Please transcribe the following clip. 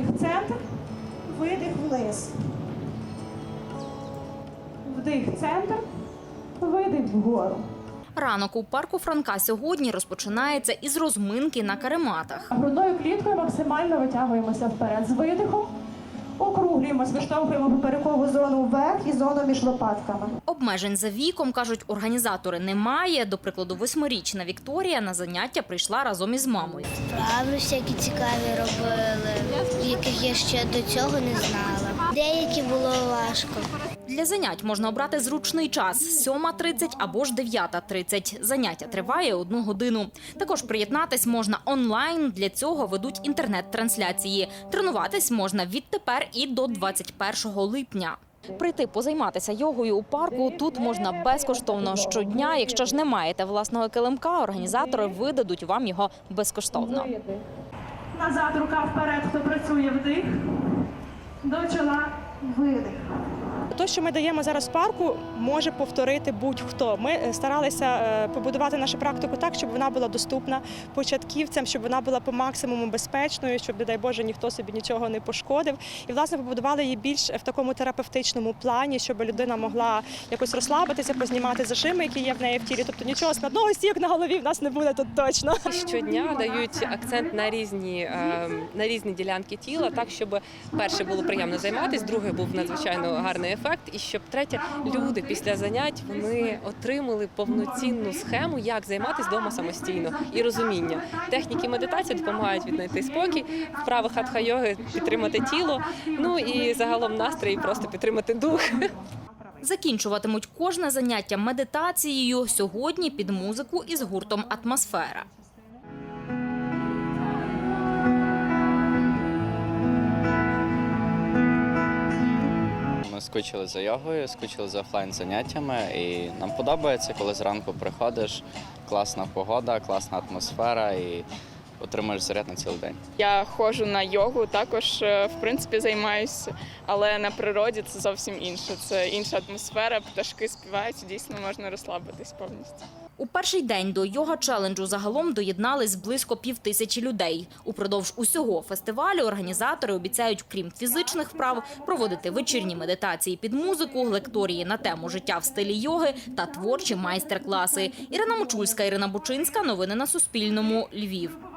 Вдих в центр, видих вниз. Вдих в центр, видих вгору. Ранок у парку Франка сьогодні розпочинається із розминки на карематах. Грудною кліткою максимально витягуємося вперед з видихом. Округлюємось, виштовхуємо поперекову зону вверх і зону між лопатками. Обмежень за віком, кажуть організатори, немає. До прикладу, восьмирічна Вікторія на заняття прийшла разом із мамою. Справи всякі цікаві робили, яких я ще до цього не знала. Деякі було важко. Для занять можна обрати зручний час 7.30 або ж 9.30. Заняття триває одну годину. Також приєднатись можна онлайн. Для цього ведуть інтернет-трансляції. Тренуватись можна відтепер і до 21 липня. Прийти позайматися йогою у парку тут можна безкоштовно щодня. Якщо ж не маєте власного килимка, організатори видадуть вам його безкоштовно. Назад рука вперед, хто працює вдих. До чола видих. Те, що ми даємо зараз парку, може повторити будь-хто. Ми е, старалися е, побудувати нашу практику так, щоб вона була доступна початківцям, щоб вона була по максимуму безпечною, щоб, не дай Боже, ніхто собі нічого не пошкодив. І власне побудували її більш в такому терапевтичному плані, щоб людина могла якось розслабитися, познімати зашими, які є в неї в тілі. Тобто нічого складного стік на голові в нас не буде тут точно. щодня дають акцент на різні, е, на різні ділянки тіла, так щоб перше було приємно займатися, друге був надзвичайно гарний ефект, і щоб третє, люди після занять вони отримали повноцінну схему, як займатися вдома самостійно і розуміння. Техніки медитації допомагають віднайти спокій, вправи хатха-йоги підтримати тіло. Ну і загалом настрій просто підтримати дух. Закінчуватимуть кожне заняття медитацією сьогодні під музику із гуртом Атмосфера. Скучили за йогою, скучили за офлайн заняттями, і нам подобається, коли зранку приходиш, класна погода, класна атмосфера і отримуєш заряд на цілий день. Я ходжу на йогу, також е, в принципі займаюся, але на природі це зовсім інше. Це інша атмосфера, пташки співають, дійсно можна розслабитись повністю. У перший день до йога челенджу загалом доєднались близько півтисячі людей. Упродовж усього фестивалю організатори обіцяють, крім фізичних вправ, проводити вечірні медитації під музику, лекторії на тему життя в стилі йоги та творчі майстер-класи. Ірина Мочульська, Ірина Бучинська. Новини на Суспільному. Львів.